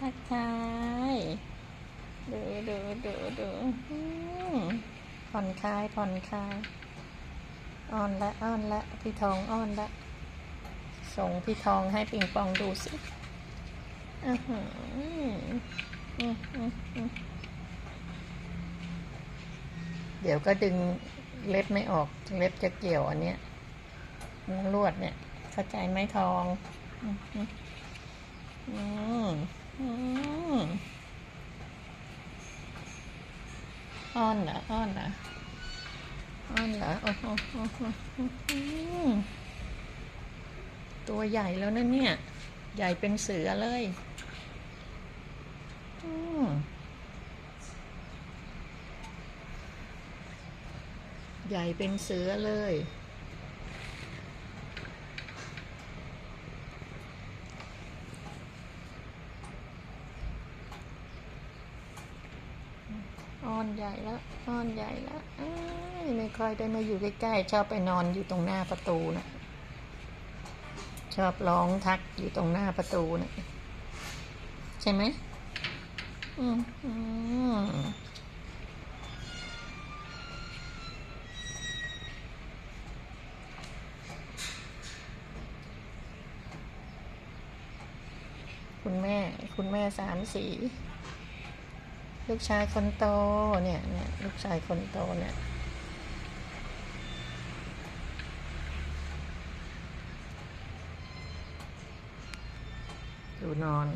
ทักทายดูดูดูดูผ่อนคลายผ่อนคลายอ่อนละอ่อนละพี่ทองอ่อนละส่งพี่ทองให้ปิงปองดูสิอือหืออืมอืมอือเดี๋ยวก็ดึงเล็บไม่ออก เล็บจะเกี่ยวอันเนี้ยลวดเนี่ย เข้าใจไหมทอง อืม อืมอืมอืมอ้อนเหรออ้อนนเหรอโอ้โหตัวใหญ่แล้วนะเนี่ย ใหญ่เป็นเสือเลยอืมใหญ่เป็นเสือเลย อ้อนใหญ่แล้วอ้อนใหญ่แล้วไม่ค่อยได้มาอยู่ใกล้ๆชอบไปนอนอยู่ตรงหน้าประตูนะชอบร้องทักอยู่ตรงหน้าประตูนะใช่ไหมอืมอืมคุณแม่ คุณแม่สามสี ลูกชายคนโตเนี่ยเนี่ยลูกชายคนโตเนี่ยดูนอน